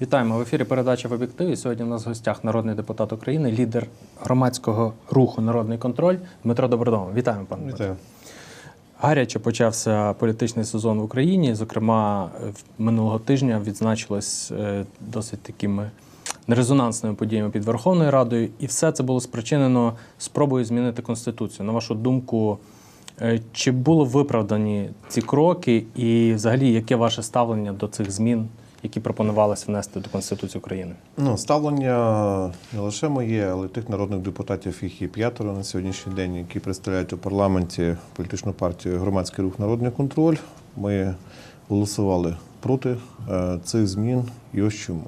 Вітаємо в ефірі. Передача в об'єктиві. Сьогодні у нас в гостях народний депутат України, лідер громадського руху Народний контроль Дмитро Добродомов. Вітаємо, пане Дмитро. Вітаю. Гаряче почався політичний сезон в Україні. Зокрема, минулого тижня відзначилось е, досить такими нерезонансними подіями під Верховною Радою, і все це було спричинено спробою змінити конституцію. На вашу думку, чи було виправдані ці кроки, і взагалі яке ваше ставлення до цих змін, які пропонувалися внести до Конституції України? Ну, ставлення не лише моє, але тих народних депутатів, їх є п'ятеро на сьогоднішній день, які представляють у парламенті політичну партію Громадський рух Народний контроль. Ми голосували проти е, цих змін. І ось чому.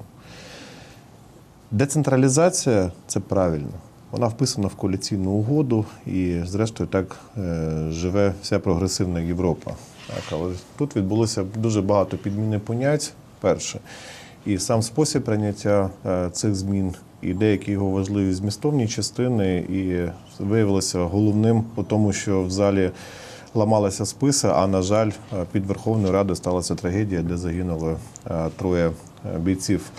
Децентралізація це правильно. Вона вписана в коаліційну угоду, і, зрештою, так е, живе вся прогресивна Європа. Так, але тут відбулося дуже багато підміни понять. Перше, і сам спосіб прийняття е, цих змін, і деякі його важливі змістовні частини, і виявилося головним у тому, що в залі ламалися списи. А на жаль, е, під Верховною Радою сталася трагедія, де загинуло троє бійців.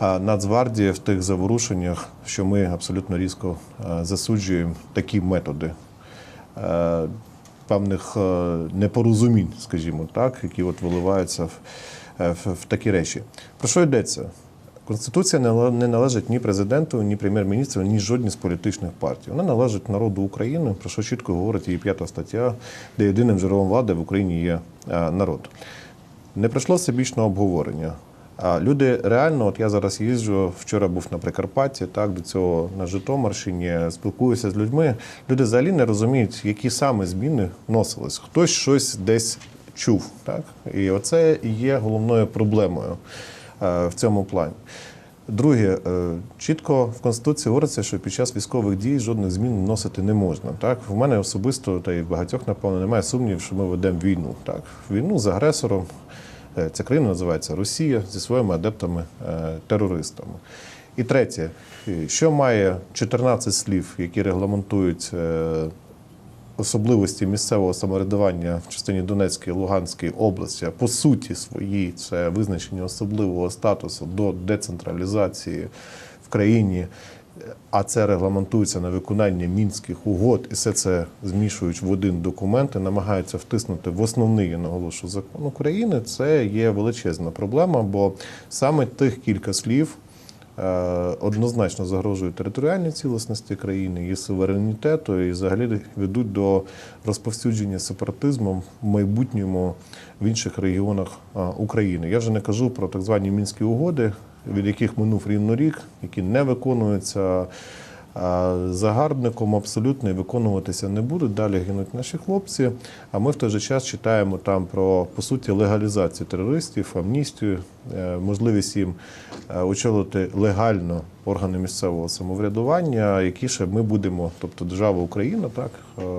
Нацгвардії в тих заворушеннях, що ми абсолютно різко е, засуджуємо такі методи е, певних е, непорозумінь, скажімо так, які от виливаються в, в, в такі речі. Про що йдеться? Конституція не належить ні президенту, ні прем'єр-міністру, ні жодній з політичних партій. Вона належить народу України, про що чітко говорить її п'ята стаття, де єдиним джерелом влади в Україні є народ. Не пройшло всебічного обговорення. Люди реально, от я зараз їжджу, вчора був на Прикарпатті, так до цього на Житомирщині, спілкуюся з людьми. Люди взагалі не розуміють, які саме зміни вносились. Хтось щось десь чув. Так? І оце є головною проблемою е, в цьому плані. Друге, е, чітко в Конституції говориться, що під час військових дій жодних змін вносити не можна. Так, в мене особисто та й в багатьох, напевно, немає сумнівів, що ми ведемо війну. Так, війну з агресором. Е, Ця країна називається Росія зі своїми адептами-терористами. І третє, е, що має 14 слів, які регламентують е, особливості місцевого самоврядування в частині Донецької і Луганської області, по суті своїй це визначення особливого статусу до децентралізації в країні. А це регламентується на виконання мінських угод, і все це змішують в один документ і намагаються втиснути в основний я наголошу закон України. Це є величезна проблема, бо саме тих кілька слів е, однозначно загрожують територіальній цілісності країни, її суверенітету і взагалі ведуть до розповсюдження сепаратизму в майбутньому в інших регіонах е, України. Я вже не кажу про так звані мінські угоди, від яких минув рівно рік, які не виконуються. а Загарбником абсолютно і виконуватися не будуть. Далі гинуть наші хлопці. А ми в той же час читаємо там про по суті легалізацію терористів, амністію, е, можливість їм е, очолити легально органи місцевого самоврядування, які ще ми будемо, тобто держава Україна, так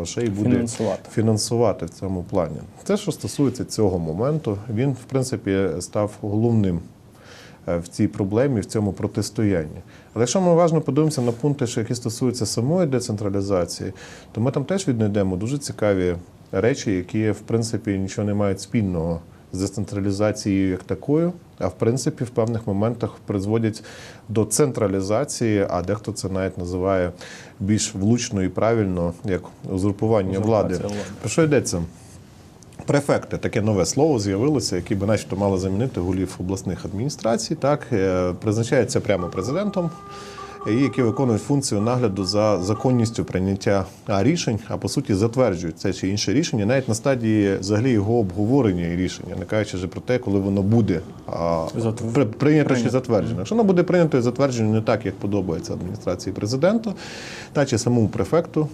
е, ще й буде Фінансувати. фінансувати в цьому плані. Те, що стосується цього моменту, він в принципі став головним в цій проблемі, в цьому протистоянні. Але якщо ми уважно подивимося на пункти, що які стосуються самої децентралізації, то ми там теж віднайдемо дуже цікаві речі, які в принципі нічого не мають спільного з децентралізацією як такою, а в принципі в певних моментах призводять до централізації, а дехто це навіть називає більш влучно і правильно як узурпування влади. Влади. Про що йдеться? Префекти таке нове слово з'явилося, які би начебто мали замінити голів обласних адміністрацій. Так призначається прямо президентом, які виконують функцію нагляду за законністю прийняття рішень, а по суті затверджують це чи інше рішення, навіть на стадії взагалі його обговорення і рішення, не кажучи вже про те, коли воно буде а, при- прийнято чи затверджено. Якщо воно буде прийнято і затверджено не так, як подобається адміністрації президента, та чи самому префекту,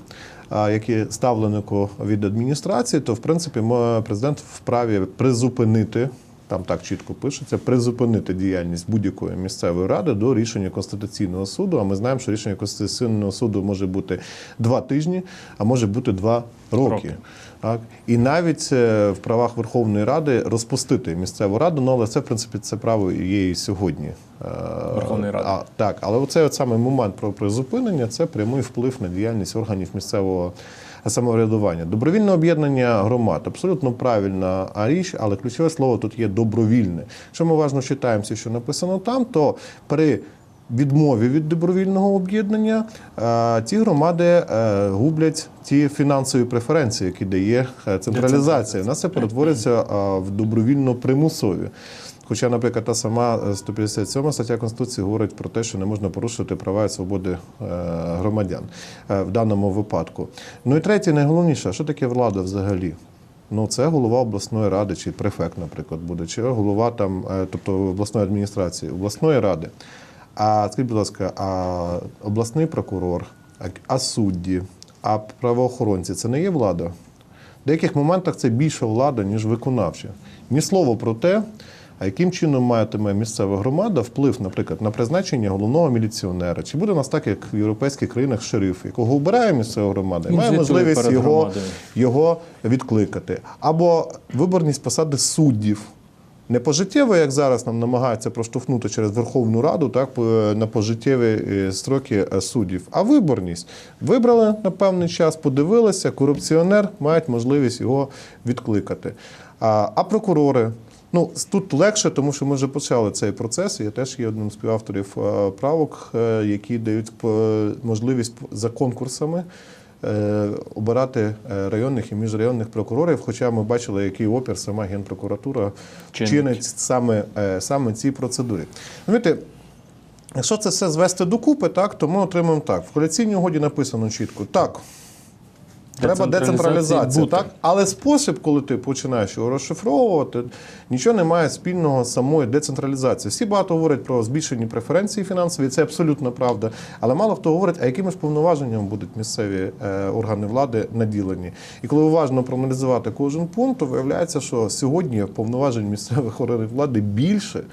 а, які ставленику від адміністрації, то в принципі президент вправі призупинити. Там так чітко пишеться призупинити діяльність будь-якої місцевої ради до рішення конституційного суду. А ми знаємо, що рішення конституційного суду може бути два тижні, а може бути два роки. Роки. Так і навіть е, в правах Верховної Ради розпустити місцеву раду, ну але це в принципі це право є і сьогодні. Е, Верховної Ради. А, так, але оцей от саме момент про призупинення це прямий вплив на діяльність органів місцевого самоврядування. Добровільне об'єднання громад абсолютно правильна річ, але ключове слово тут є добровільне. Якщо ми уважно читаємося, що написано там, то при відмові від добровільного об'єднання е, ці громади е, гублять ті фінансові преференції, які дає е, централізація. У нас це перетвориться в добровільно примусові. Хоча, наприклад, та сама е, 157 стаття Конституції говорить про те, що не можна порушувати права і свободи е, громадян е, в даному випадку. Ну і третє, найголовніше, що таке влада взагалі? Ну, це голова обласної ради, чи префект, наприклад, буде, чи голова там, е, тобто обласної адміністрації, обласної ради. А скажіть, будь ласка, а обласний прокурор, а, судді, а правоохоронці це не є влада? В деяких моментах це більша влада, ніж виконавча. Ні слово про те, а яким чином матиме місцева громада вплив, наприклад, на призначення головного міліціонера? Чи буде у нас так, як в європейських країнах шериф, якого обирає місцева громада, і має можливість його, його відкликати? Або виборність посади суддів. Не пожиттєво, як зараз нам намагаються проштовхнути через Верховну Раду, так на пожиттєві е, строки е, суддів, а виборність. Вибрали на певний час, подивилися, корупціонер мають можливість його відкликати. А прокурори. Ну, тут легше, тому що ми вже почали цей процес. Я теж є одним з співавторів е, правок, е, які дають можливість за конкурсами е, обирати районних і міжрайонних прокурорів. Хоча ми бачили, який опір сама Генпрокуратура Чинить. чинить саме, саме цій процедурі. Знаєте, якщо це все звести докупи, так, то ми отримаємо так. В коаліційній угоді написано чітко: так. Треба децентралізація, так? Але спосіб, коли ти починаєш його розшифровувати, нічого немає спільного з самої децентралізації. Всі багато говорять про збільшені преференції фінансові, це абсолютно правда. Але мало хто говорить, а якими ж повноваженнями будуть місцеві е, органи влади наділені. І коли уважно проаналізувати кожен пункт, то виявляється, що сьогодні повноважень місцевих органів влади більше,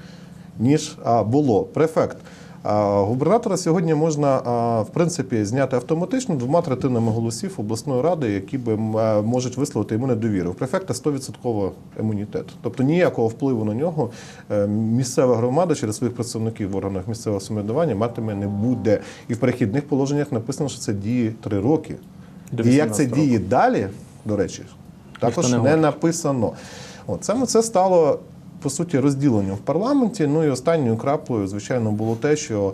ніж було. Префект. Губернатора сьогодні можна в принципі зняти автоматично двома третинами голосів обласної ради, які би е, можуть висловити йому недовіру. У префекта 100% імунітет, тобто ніякого впливу на нього е, місцева громада через своїх представників в органах місцевого самоврядування матиме не буде. І в перехідних положеннях написано, що це діє три роки. До І як це 18 діє далі, до речі, також не не, написано. От саме це стало по суті розділенням в парламенті. Ну і останньою краплею, звичайно, було те, що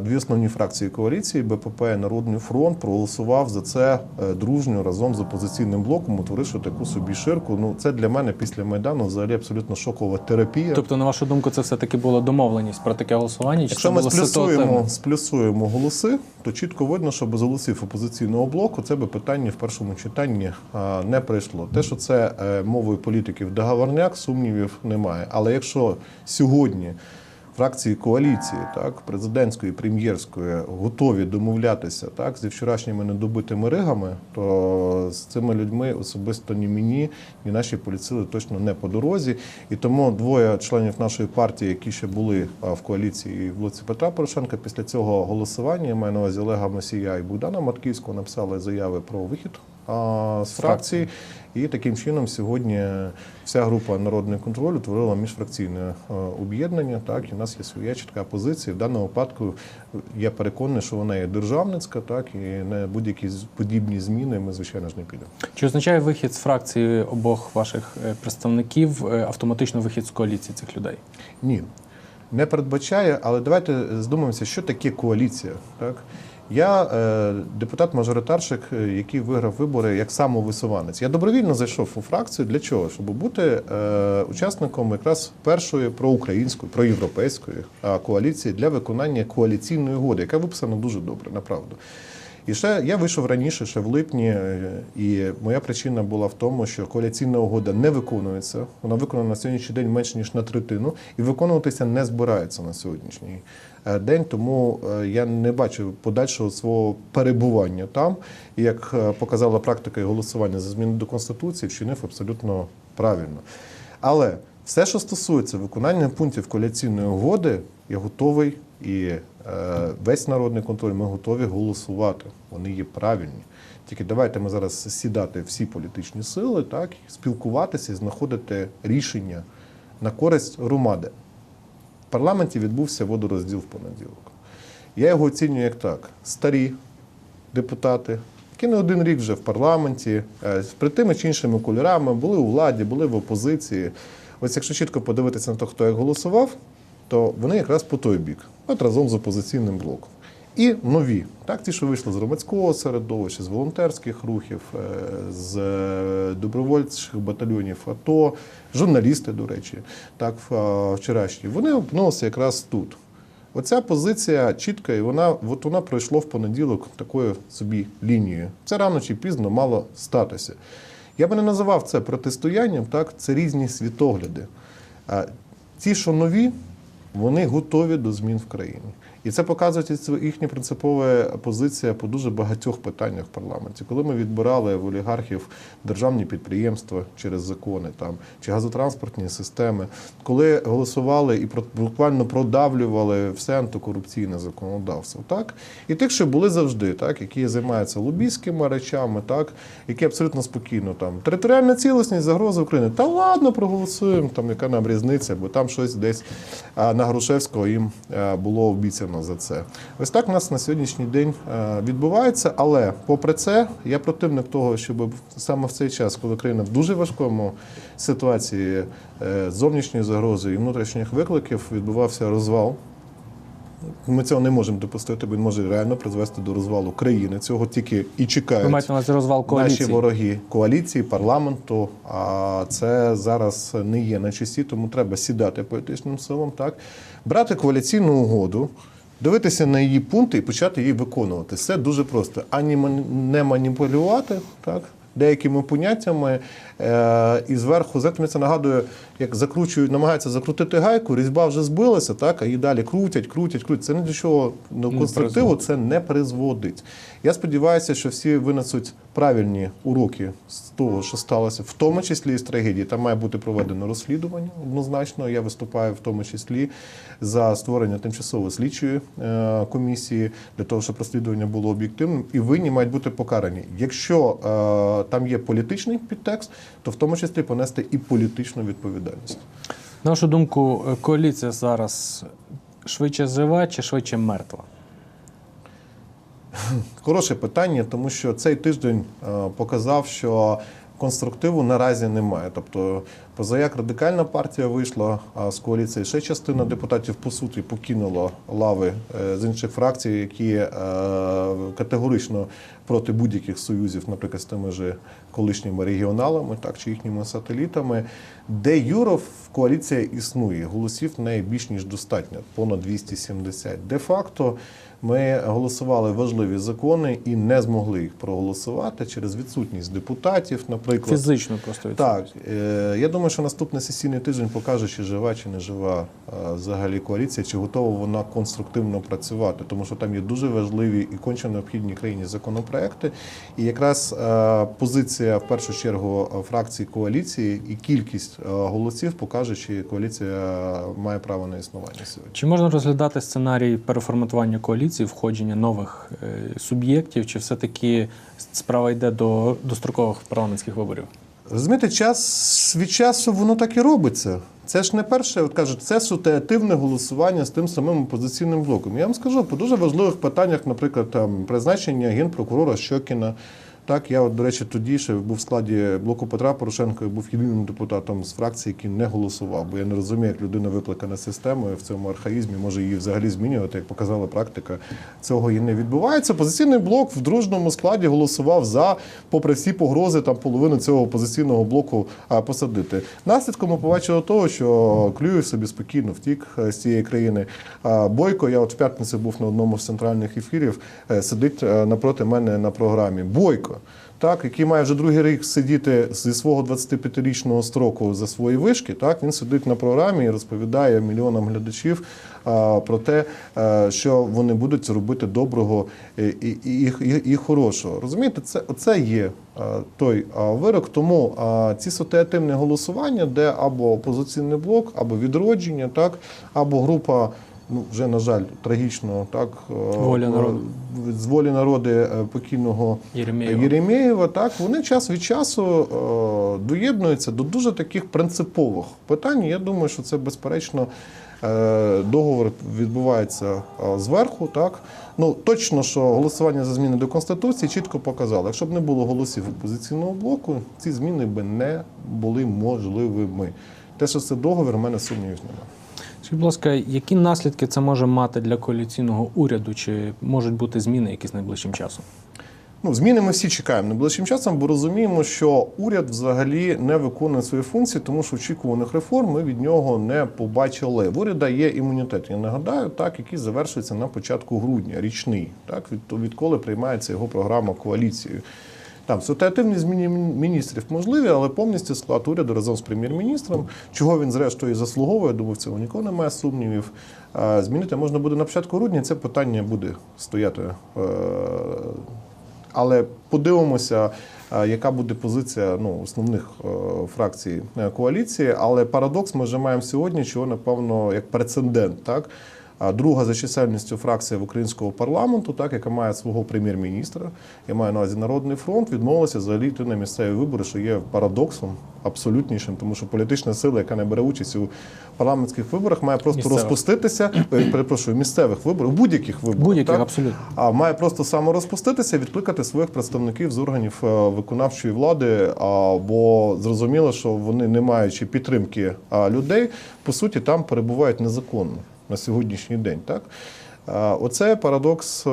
дві основні фракції коаліції БПП і Народний фронт проголосував за це е, дружньо разом з опозиційним блоком, утворивши таку собі ширку. Ну це для мене після майдану взагалі абсолютно шокова терапія. Тобто, на вашу думку, це все-таки була домовленість про таке голосування? Чи Якщо ми сплюсуємо, сплюсуємо голоси, то чітко видно, що без голосів опозиційного блоку це би питання в першому читанні не прийшло. Те, що це е, мовою політиків договорняк, сумнівів немає. Але якщо сьогодні фракції коаліції, так, президентської, прем'єрської, готові домовлятися так, зі вчорашніми недобитими ригами, то з цими людьми особисто ні мені, ні наші поліцили точно не по дорозі. І тому двоє членів нашої партії, які ще були в коаліції і в блоці Петра Порошенка, після цього голосування, я маю на увазі Олега Мосія і Богдана Матківського, написали заяви про вихід з фракції. І таким чином сьогодні вся група народний контроль утворила міжфракційне е, об'єднання. Так, і в нас є своя чітка позиція. В даному випадку я переконаний, що вона є державницька, так і на будь-які подібні зміни ми звичайно ж не підемо. Чи означає вихід з фракції обох ваших е, представників е, автоматично вихід з коаліції цих людей? Ні, не передбачає, але давайте здумаємося, що таке коаліція. Так? Я е, депутат-мажоритарщик, е, який виграв вибори як самовисуванець. Я добровільно зайшов у фракцію для чого? Щоб бути е, учасником якраз першої проукраїнської, проєвропейської коаліції для виконання коаліційної угоди, яка виписана дуже добре, направду. І ще я вийшов раніше, ще в липні, е, і моя причина була в тому, що коаліційна угода не виконується. Вона виконана на сьогоднішній день менше ніж на третину, і виконуватися не збирається на сьогоднішній е, день. Тому е, я не бачу подальшого свого перебування там. І як показала практика і голосування за зміни до конституції, вчинив абсолютно правильно. Але все, що стосується виконання пунктів коаліційної угоди, я готовий і е, весь народний контроль ми готові голосувати. Вони є правильні. Тільки давайте ми зараз сідати всі політичні сили, так, спілкуватися і знаходити рішення на користь громади. В парламенті відбувся водорозділ в понеділок. Я його оцінюю як так: старі депутати, які не один рік вже в парламенті, е, при тими чи іншими кольорами, були у владі, були в опозиції. Ось якщо чітко подивитися на те, хто як голосував, то вони якраз по той бік, от разом з опозиційним блоком. І нові, так, ті, що вийшли з громадського середовища, з волонтерських рухів, е, з е, добровольчих батальйонів АТО, журналісти, до речі, так, вчорашні, вони опинилися якраз тут. Оця позиція чітка, і вона, от вона пройшло в понеділок такою собі лінією. Це рано чи пізно мало статися. Я би не називав це протистоянням, так, це різні світогляди. А ті, що нові, вони готові до змін в країні. І це показує їхня принципова позиція по дуже багатьох питаннях в парламенті. Коли ми відбирали в олігархів державні підприємства через закони там чи газотранспортні системи, коли голосували і буквально продавлювали все антикорупційне законодавство, так і тих, що були завжди, так які займаються лобійськими речами, так які абсолютно спокійно там територіальна цілісність, загроза України. Та ладно, проголосуємо. Там яка нам різниця, бо там щось десь на Грушевського їм було обіцяно за це. Ось так у нас на сьогоднішній день е, відбувається. Але попри це, я противник того, щоб саме в цей час, коли країна в дуже важкому ситуації е, зовнішньої загрози і внутрішніх викликів, відбувався розвал. Ми цього не можемо допустити, бо він може реально призвести до розвалу країни. Цього тільки і чекають Ви на розвал коаліції? наші вороги коаліції, парламенту. А це зараз не є на часі, тому треба сідати політичним силам, так брати коаліційну угоду. Дивитися на її пункти і почати її виконувати. Все дуже просто. Ані не маніпулювати, так, деякими поняттями. Е- і зверху, знаєте, мені це нагадує, як закручують, намагаються закрутити гайку, різьба вже збилася, так, а її далі крутять, крутять, крутять. Це ні до чого ну, конструктиву це не призводить. Я сподіваюся, що всі винесуть правильні уроки з того, що сталося, в тому числі і з трагедії. Там має бути проведено розслідування однозначно. Я виступаю в тому числі за створення тимчасової слідчої е, комісії для того, щоб розслідування було об'єктивним, і винні мають бути покарані. Якщо е, там є політичний підтекст, то в тому числі понести і політичну відповідальність. На вашу думку, е, коаліція зараз швидше жива чи швидше мертва? Хороше питання, тому що цей тиждень е, показав, що конструктиву наразі немає. Тобто, позаяк радикальна партія вийшла а з коаліції. Ще частина депутатів по суті покинула лави е, з інших фракцій, які е, категорично проти будь-яких союзів, наприклад, з тими ж колишніми регіоналами, так чи їхніми сателітами. Де Юров коаліція існує, голосів в неї більш ніж достатньо, понад 270. Де факто ми голосували важливі закони і не змогли їх проголосувати через відсутність депутатів, наприклад. Фізично просто Так, відсутність. е, я думаю, що наступний сесійний тиждень покаже, чи жива, чи не жива е, взагалі коаліція, чи готова вона конструктивно працювати, тому що там є дуже важливі і конче необхідні країні законопроекти. І якраз е, позиція в першу чергу фракції коаліції і кількість е, голосів покаже, чи коаліція має право на існування сьогодні. Чи можна розглядати сценарій переформатування коаліції, входження нових суб'єктів, чи все-таки справа йде до дострокових парламентських виборів? Розумієте, час від часу воно так і робиться. Це ж не перше, от кажуть, це сутеативне голосування з тим самим опозиційним блоком. Я вам скажу по дуже важливих питаннях, наприклад, там призначення генпрокурора Щокіна. Так, я, от, до речі, тоді ще був в складі блоку Петра Порошенка, і був єдиним депутатом з фракції, який не голосував. Бо я не розумію, як людина викликана системою в цьому архаїзмі, може її взагалі змінювати, як показала практика. Цього і не відбувається. Опозиційний блок в дружньому складі голосував за, попри всі погрози, там половину цього опозиційного блоку а, посадити. Наслідком ми побачили того, що Клюєв собі спокійно втік е, з цієї країни. А Бойко, я от в п'ятницю був на одному з центральних ефірів, е, сидить е, напроти мене на програмі. Бойко. Так, який має вже другий рік сидіти зі свого 25-річного строку за свої вишки, так він сидить на програмі і розповідає мільйонам глядачів а, про те, а, що вони будуть робити доброго і, і, і, і, і хорошого. Розумієте, це оце є а, той а, вирок. Тому а, ці ситуативні голосування, де або опозиційний блок, або відродження, так, або група. Ну, вже, на жаль, трагічно, так е, Воля народу. з волі народи е, покійного Єремєєва. Єремєєва, так вони час від часу е, доєднуються до дуже таких принципових питань. Я думаю, що це безперечно Договор відбувається зверху. Так ну точно, що голосування за зміни до конституції чітко показало. Якщо б не було голосів опозиційного блоку, ці зміни би не були можливими. Те, що це договір, у мене сумнівів немає. Скажіть, будь ласка, які наслідки це може мати для коаліційного уряду? Чи можуть бути зміни якісь найближчим часом? Ну, зміни ми всі чекаємо найближчим часом, бо розуміємо, що уряд взагалі не виконує свої функції, тому що очікуваних реформ ми від нього не побачили. В уряда є імунітет. Я нагадаю, так який завершується на початку грудня, річний, так від відколи приймається його програма коаліцією. Там ситуативні зміни міністрів можливі, але повністю склад уряду разом з прем'єр-міністром, чого він зрештою заслуговує, думаю, в цьому нікого немає сумнівів. Змінити можна буде на початку грудня. Це питання буде стояти. е, Але подивимося, е, яка буде позиція ну, основних е, фракцій коаліції. Але парадокс ми вже маємо сьогодні, чого напевно як прецедент, так. Друга за чисельністю фракція в українського парламенту, так яка має свого прем'єр-міністра, я маю на увазі Народний фронт, відмовилася взагалі йти на місцеві вибори, що є парадоксом абсолютнішим, тому що політична сила, яка не бере участь у парламентських виборах, має просто Місцевих. розпуститися. е, Перепрошую, місцевих виборів, будь-яких виборів. Будь-яких, так? абсолютно. А має просто саморозпуститися, відкликати своїх представників з органів е, виконавчої влади. а, Бо зрозуміло, що вони, не маючи підтримки людей, по суті, там перебувають незаконно на сьогоднішній день. Так? Оце парадокс е,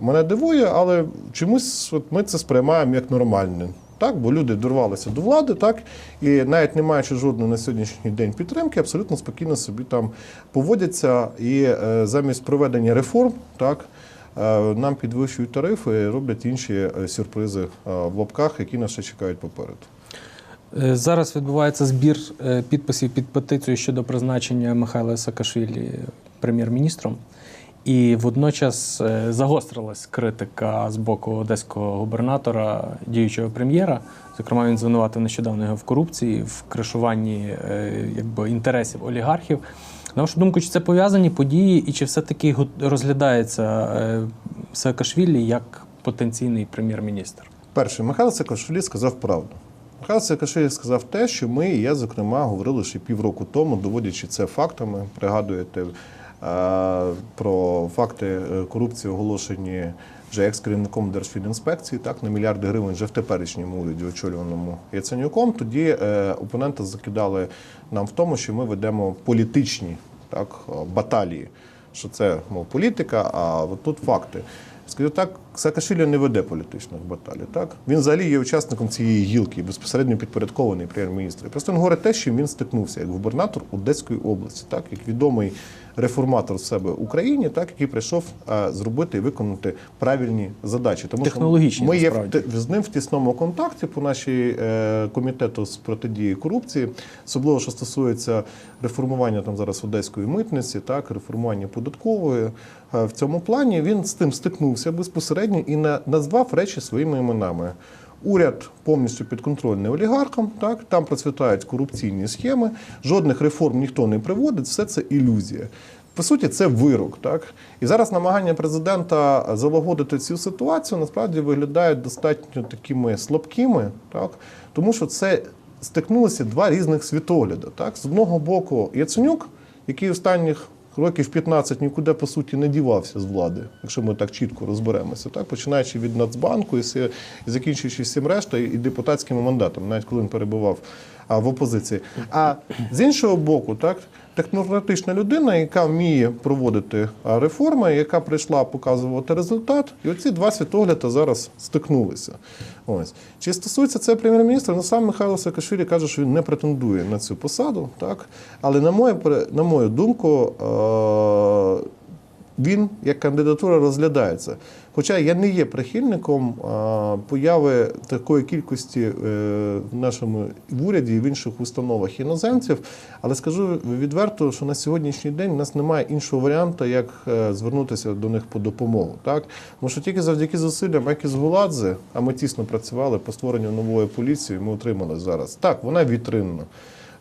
мене дивує, але чомусь от ми це сприймаємо як нормальне. Так, бо люди дорвалися до влади, так і навіть не маючи жодної на сьогоднішній день підтримки, абсолютно спокійно собі там поводяться і е, замість проведення реформ, так е, нам підвищують тарифи роблять інші сюрпризи в лапках, які нас ще чекають попереду. Е, Зараз відбувається збір е, підписів під петицію щодо призначення Михайла Саакашвілі прем'єр-міністром. І водночас е, загострилась критика з боку одеського губернатора, діючого прем'єра. Зокрема, він звинуватив нещодавно його в корупції, в кришуванні якби, інтересів олігархів. На вашу думку, чи це пов'язані події, і чи все-таки розглядається Саакашвілі як потенційний прем'єр-міністр? Перше, Михайло Саакашвілі сказав правду. Михайло Саакашвілі сказав те, що ми, я, зокрема, говорили ще півроку тому, доводячи це фактами. Пригадуєте е, про факти е, корупції, оголошені вже екс-керівником Держфінінспекції, так, на мільярди гривень вже в теперішньому уряді, очолюваному Яценюком. Тоді е, опоненти закидали нам в тому, що ми ведемо політичні так, баталії, що це мов політика, а от тут факти. Скажу так, Саакашвілі не веде політичних баталій. Так він взагалі є учасником цієї гілки, безпосередньо підпорядкований прем'єр-міністру. Просто він говорить те, що він стикнувся як губернатор Одеської області, так як відомий реформатор з себе в Україні, так який прийшов зробити і виконати правильні задачі. Тому Технологічні, що ми є в з ним в тісному контакті по нашій е, комітету з протидії корупції, особливо що стосується реформування там зараз одеської митниці, так реформування податкової. Е, в цьому плані він з тим стикнувся безпосередньо і на, назвав речі своїми іменами. Уряд повністю підконтрольний олігархам, так там процвітають корупційні схеми, жодних реформ ніхто не приводить, все це ілюзія. По суті, це вирок, так і зараз намагання президента залагодити цю ситуацію насправді виглядають достатньо такими слабкими, так тому що це стикнулися два різних світогляди. Так, з одного боку, Яценюк, який останніх років 15 нікуди по суті не дівався з влади, якщо ми так чітко розберемося, так починаючи від Нацбанку і закінчуючи всім рештою і депутатськими мандатами, навіть коли він перебував а, в опозиції. А з іншого боку, так. Технократична людина, яка вміє проводити реформи, яка прийшла показувати результат, і оці два світогляди зараз стикнулися. Ось чи стосується це прем'єр-міністра? Ну сам Михайло Саакашвілі каже, що він не претендує на цю посаду, так але на мою на мою думку. Він як кандидатура розглядається. Хоча я не є прихильником появи такої кількості е, в нашому в уряді і в інших установах іноземців, але скажу відверто, що на сьогоднішній день у нас немає іншого варіанту, як е, звернутися до них по допомогу. Так? Тому що тільки завдяки зусиллям Екіс Гуладзе, а ми тісно працювали по створенню нової поліції, ми отримали зараз. Так, вона вітринна.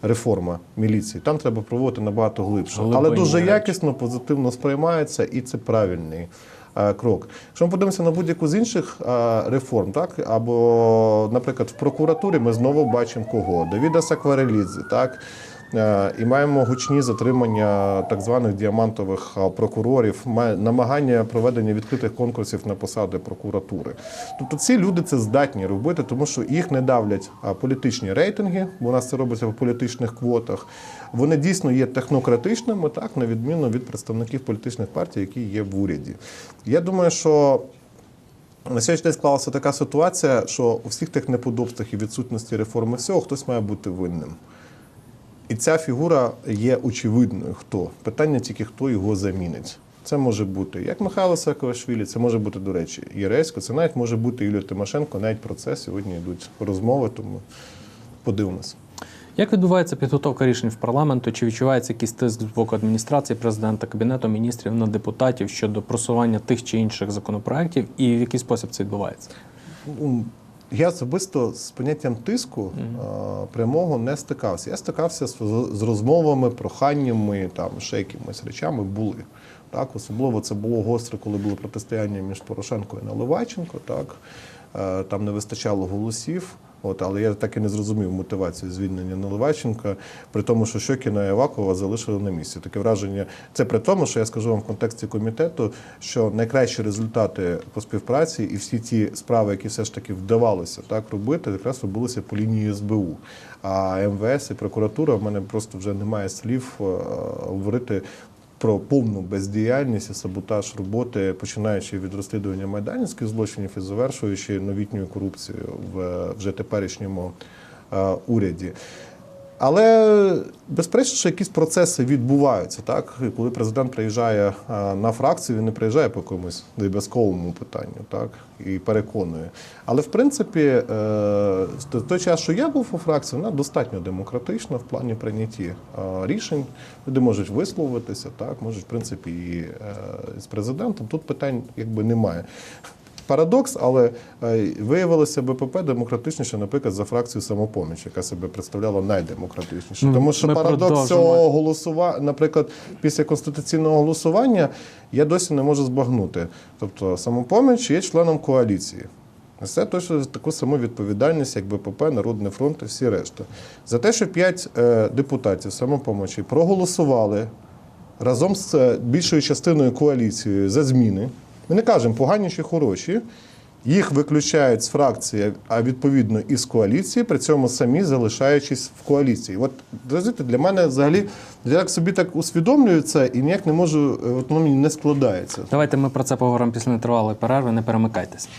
Реформа міліції там треба проводити набагато глибше, але дуже речі. якісно, позитивно сприймається, і це правильний крок. Якщо ми подивимося на будь-яку з інших е, реформ, так або, наприклад, в прокуратурі ми знову бачимо кого? Давіда Сакварелідзе, так. Е, і маємо гучні затримання так званих діамантових е, прокурорів, ма- намагання проведення відкритих конкурсів на посади прокуратури. Тобто ці люди це здатні робити, тому що їх не давлять політичні рейтинги, бо у нас це робиться в політичних квотах. Вони дійсно є технократичними, так на відміну від представників політичних партій, які є в уряді. Я думаю, що на сьогоднішній день склалася така ситуація, що у всіх тих неподобствах і відсутності реформи всього хтось має бути винним. І ця фігура є очевидною. Хто? Питання тільки хто його замінить. Це може бути як Михайло Саакашвілі, це може бути, до речі, Єресько, це навіть може бути Юлія Тимошенко. Навіть про це сьогодні йдуть розмови, тому подивимося. Як відбувається підготовка рішень в парламенту? Чи відчувається якийсь тиск з боку адміністрації президента, кабінету міністрів на депутатів щодо просування тих чи інших законопроєктів, і в який спосіб це відбувається? Я особисто з поняттям тиску а, прямого не стикався. Я стикався з, з розмовами, проханнями, там ще якимись речами були. Так, особливо це було гостро, коли було протистояння між Порошенко і Наливайченко. Так, Е, там не вистачало голосів. От, але я так і не зрозумів мотивацію звільнення Наливайченка, при тому, що Щокіна і Авакова залишили на місці. Таке враження. Це при тому, що я скажу вам в контексті комітету, що найкращі результати по співпраці і всі ті справи, які все ж таки вдавалося так робити, якраз робилися по лінії СБУ. А МВС і прокуратура в мене просто вже немає слів е, говорити. Про повну бездіяльність і саботаж роботи, починаючи від розслідування майданівських злочинів і завершуючи новітньою корупцією в вже теперішньому уряді. Але безперечно, що якісь процеси відбуваються. Так? І коли президент приїжджає на фракцію, він не приїжджає по якомусь обов'язковому питанню, так? і переконує. Але в принципі, е, той час, що я був у фракції, вона достатньо демократична в плані прийнятті е, рішень. Люди можуть висловитися, так, можуть, в принципі, і е, з президентом. Тут питань якби немає. Парадокс, але е, виявилося БПП демократичніше, наприклад, за фракцію самопоміч, яка себе представляла найдемократичніше. Ну, Тому що ми парадокс продовжимо. цього голосування, наприклад, після конституційного голосування я досі не можу збагнути. Тобто самопоміч є членом коаліції. Це точно таку саму відповідальність, як БПП, Народний фронт і всі решта. За те, що п'ять е, депутатів самопомочі проголосували разом з е, більшою частиною коаліції за зміни. Ми не кажемо погані чи хороші. Їх виключають з фракції, а відповідно і з коаліції, при цьому самі залишаючись в коаліції. От розумієте, для мене взагалі я так собі так усвідомлюю це і ніяк не можу, е, от воно мені не складається. Давайте ми про це поговоримо після нетривалої перерви. Не перемикайтесь.